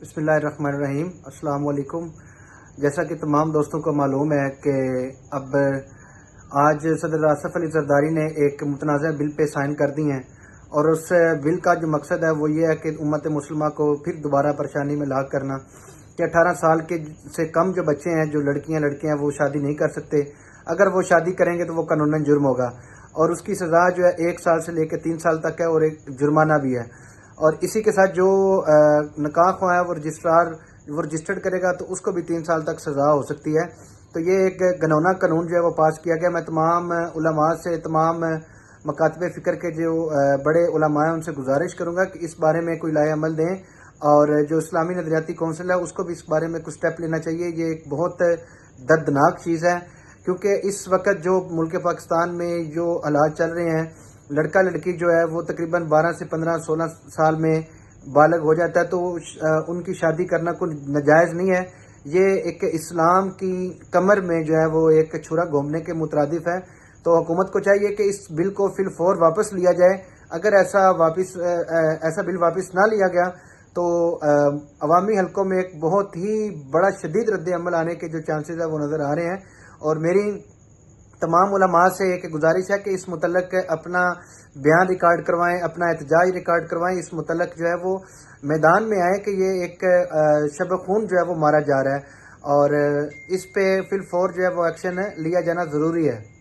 بسم اللہ الرحمن الرحیم۔ السلام علیکم۔ جیسا کہ تمام دوستوں کو معلوم ہے کہ اب آج صدر آصف علی زرداری نے ایک متنازع بل پہ سائن کر دی ہیں اور اس بل کا جو مقصد ہے وہ یہ ہے کہ امت مسلمہ کو پھر دوبارہ پریشانی میں لاگ کرنا کہ اٹھارہ سال کے سے کم جو بچے ہیں، جو لڑکیاں لڑکیاں، وہ شادی نہیں کر سکتے۔ اگر وہ شادی کریں گے تو وہ قانون جرم ہوگا۔ اور اس کی سزا جو ہے ایک سال سے لے کے تین سال تک ہے اور ایک جرمانہ بھی ہے۔ اور اسی کے ساتھ جو نکاح خواہ ہے، وہ رجسٹرار، وہ رجسٹرڈ کرے گا، تو اس کو بھی تین سال تک سزا ہو سکتی ہے۔ تو یہ ایک گنونا قانون جو ہے وہ پاس کیا گیا۔ میں تمام علماء سے، تمام مکاتب فکر کے جو بڑے علماء ہیں، ان سے گزارش کروں گا کہ اس بارے میں کوئی لائے عمل دیں۔ اور جو اسلامی نظریاتی کونسل ہے، اس کو بھی اس بارے میں کچھ سٹیپ لینا چاہیے۔ یہ ایک بہت دردناک چیز ہے، کیونکہ اس وقت جو ملک پاکستان میں جو حالات چل رہے ہیں لڑکا لڑکی جو ہے وہ تقریباً بارہ سے پندرہ سولہ سال میں بالغ ہو جاتا ہے تو ان کی شادی کرنا کوئی ناجائز نہیں ہے۔ یہ ایک اسلام کی کمر میں جو ہے وہ ایک چھرا گھومنے کے مترادف ہے۔ تو حکومت کو چاہیے کہ اس بل کو فل فور واپس لیا جائے۔ اگر ایسا واپس ایسا بل واپس نہ لیا گیا تو عوامی حلقوں میں ایک بہت ہی بڑا شدید رد عمل آنے کے جو چانسز ہیں وہ نظر آ رہے ہیں۔ اور میری تمام علماء سے ایک گزارش ہے کہ اس متعلق اپنا بیان ریکارڈ کروائیں، اپنا احتجاج ریکارڈ کروائیں۔ اس متعلق جو ہے وہ میدان میں آئے کہ یہ ایک شب خون جو ہے وہ مارا جا رہا ہے اور اس پہ فل فور جو ہے وہ ایکشن لیا جانا ضروری ہے۔